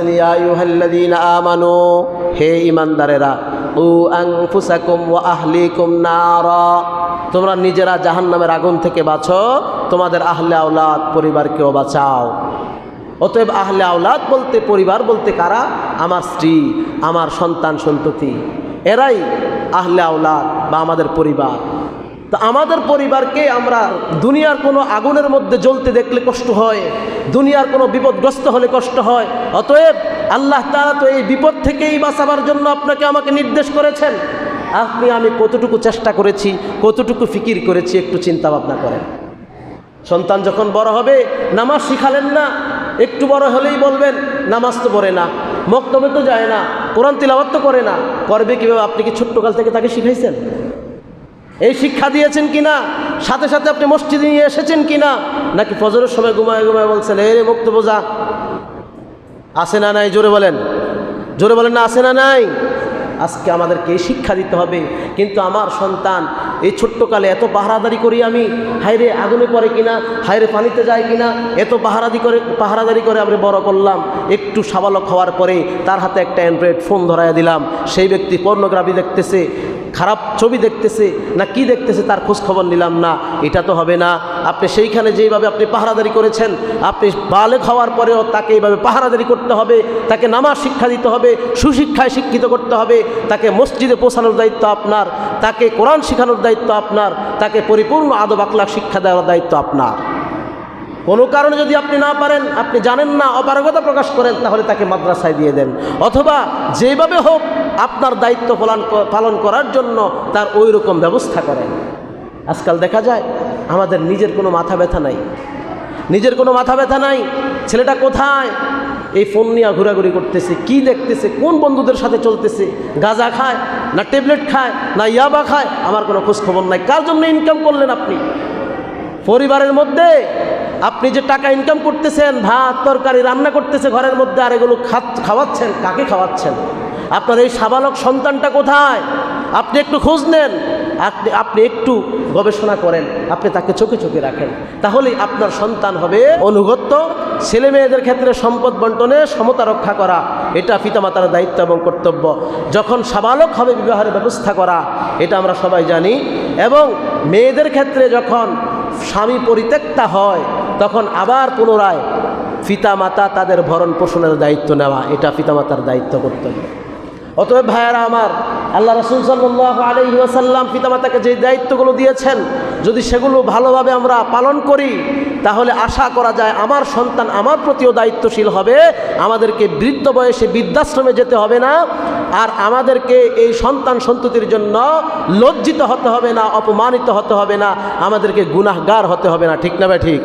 বলতেছেন ইয়া ইউহাল্লাযীনা হে ঈমানদারেরা, উ আনফুসাকুম ওয়া আহলিকুম নারা, তোমরা নিজেরা জাহান্নামের আগুন থেকে বাঁচো, তোমাদের আহলে আওলাদ পরিবারকেও বাঁচাও। অতএব আহলে আওলাদ বলতে, পরিবার বলতে কারা? আমার স্ত্রী, আমার সন্তান সন্ততি। এরাই আহলে আওলাদ বা আমাদের পরিবার। তো আমাদের পরিবারকে আমরা দুনিয়ার কোনো আগুনের মধ্যে জ্বলতে দেখলে কষ্ট হয়, দুনিয়ার কোনো বিপদগ্রস্ত হলে কষ্ট হয়। অতএব আল্লাহ তাআলা তো এই বিপদ থেকেই বাঁচাবার জন্য আপনাকে আমাকে নির্দেশ করেছেন। আপনি, আমি কতটুকু চেষ্টা করেছি, কতটুকু ফিকির করেছি একটু চিন্তা ভাবনা করেন। সন্তান যখন বড় হবে, নামাজ শিখালেন না, একটু বড় হলেই বলবেন, নামাজ তো পড়ে না, মক্তবে তো যায় না, কোরআন তিলাবাত তো করে না। করবে কীভাবে? আপনি কি ছোট্টকাল থেকে তাকে শিখাইছেন? এই শিক্ষা দিয়েছেন কিনা? সাথে সাথে আপনি মসজিদে নিয়ে এসেছেন কিনা? নাকি ফজরের সময় ঘুমায় ঘুমায় বলছেন, এ রে মুক্ত বোঝা আসে না নাই? জোরে বলেন। জোরে বলেন না আসে না নাই? আজকে আমাদেরকে শিক্ষা দিতে হবে। কিন্তু আমার সন্তান, এই ছোট্টকালে এত পাহারাদারি করি আমি হাইরে আগুনে পড়ে কিনা? হাইরে পানিতে যায় কিনা? এত পাহারাদি করে, পাহারাদারি করে আমি বড় করলাম। একটু সাবালক হওয়ার পরে তার হাতে একটা অ্যান্ড্রয়েড ফোন ধরাইয়া দিলাম। সেই ব্যক্তি পর্নোগ্রাফি দেখতেছে। খারাপ ছবি দেখতেছে না কি দেখতেছে তার খোঁজ খবর নিলাম না, এটা তো হবে না। আপনি সেইখানে যেইভাবে আপনি পাহারাদারি করেছেন, আপনি বালেক হওয়ার পরেও তাকে এইভাবে পাহারাদারি করতে হবে, তাকে নামাজ শিক্ষা দিতে হবে, সুশিক্ষায় শিক্ষিত করতে হবে, তাকে মসজিদে পৌঁছানোর দায়িত্ব আপনার, তাকে কোরআন শেখানোর দায়িত্ব আপনার, তাকে পরিপূর্ণ আদব আকলাক শিক্ষা দেওয়ার দায়িত্ব আপনার। কোনো কারণে যদি আপনি না পারেন, আপনি জানেন না, অপারগতা প্রকাশ করেন, তাহলে তাকে মাদ্রাসায় দিয়ে দেন। অথবা যেভাবে হোক, আপনার দায়িত্ব পালন পালন করার জন্য তার ওই রকম ব্যবস্থা করেন। আজকাল দেখা যায়, আমাদের নিজের কোনো মাথা ব্যথা নাই। নিজের কোনো মাথা ব্যথা নাই, ছেলেটা কোথায়? এই ফোন নিয়ে ঘোরাঘুরি করতেছে, কি দেখতেছে, কোন বন্ধুদের সাথে চলতেছে? গাঁজা খায়, না ট্যাবলেট খায়, না ইয়াবা খায়, আমার কোনো খোঁজ খবর নাই। কার জন্য ইনকাম করলেন আপনি? পরিবারের মধ্যে আপনি যে টাকা ইনকাম করতেছেন, ভাত, তরকারি, রান্না করতেছে ঘরের মধ্যে, আর এগুলো খাওয়াচ্ছেন, কাকে খাওয়াচ্ছেন? আপনার এই সাবালক সন্তানটা কোথায়? আপনি একটু খোঁজ নেন। আপনি আপনি একটু গবেষণা করেন, আপনি তাকে চোখে চোখে রাখেন। তাহলে আপনার সন্তান হবে অনুগত্য, ছেলে মেয়েদের ক্ষেত্রে সম্পদ বন্টনে সমতা রক্ষা করা, এটা পিতামাতার দায়িত্ব এবং কর্তব্য। যখন সাবালক হবে, বিবাহের ব্যবস্থা করা, এটা আমরা সবাই জানি। এবং মেয়েদের ক্ষেত্রে যখন স্বামী পরিত্যক্তা হয় তখন আবার পুনরায় পিতামাতা তাদের ভরণ পোষণের দায়িত্ব নেওয়া, এটা পিতামাতার দায়িত্ব করতে হবে। অতএব ভাইয়ারা আমার, আল্লাহ রসুল সাল্লাহ আলহি ওয়াসাল্লাম পিতামাতাকে যে দায়িত্বগুলো দিয়েছেন, যদি সেগুলো ভালোভাবে আমরা পালন করি, তাহলে আশা করা যায় আমার সন্তান আমার প্রতিও দায়িত্বশীল হবে, আমাদেরকে বৃদ্ধ বয়সে বৃদ্ধাশ্রমে যেতে হবে না, আর আমাদেরকে এই সন্তান সন্ততির জন্য লজ্জিত হতে হবে না, অপমানিত হতে হবে না, আমাদেরকে গুনাহগার হতে হবে না, ঠিক না ভাই, ঠিক?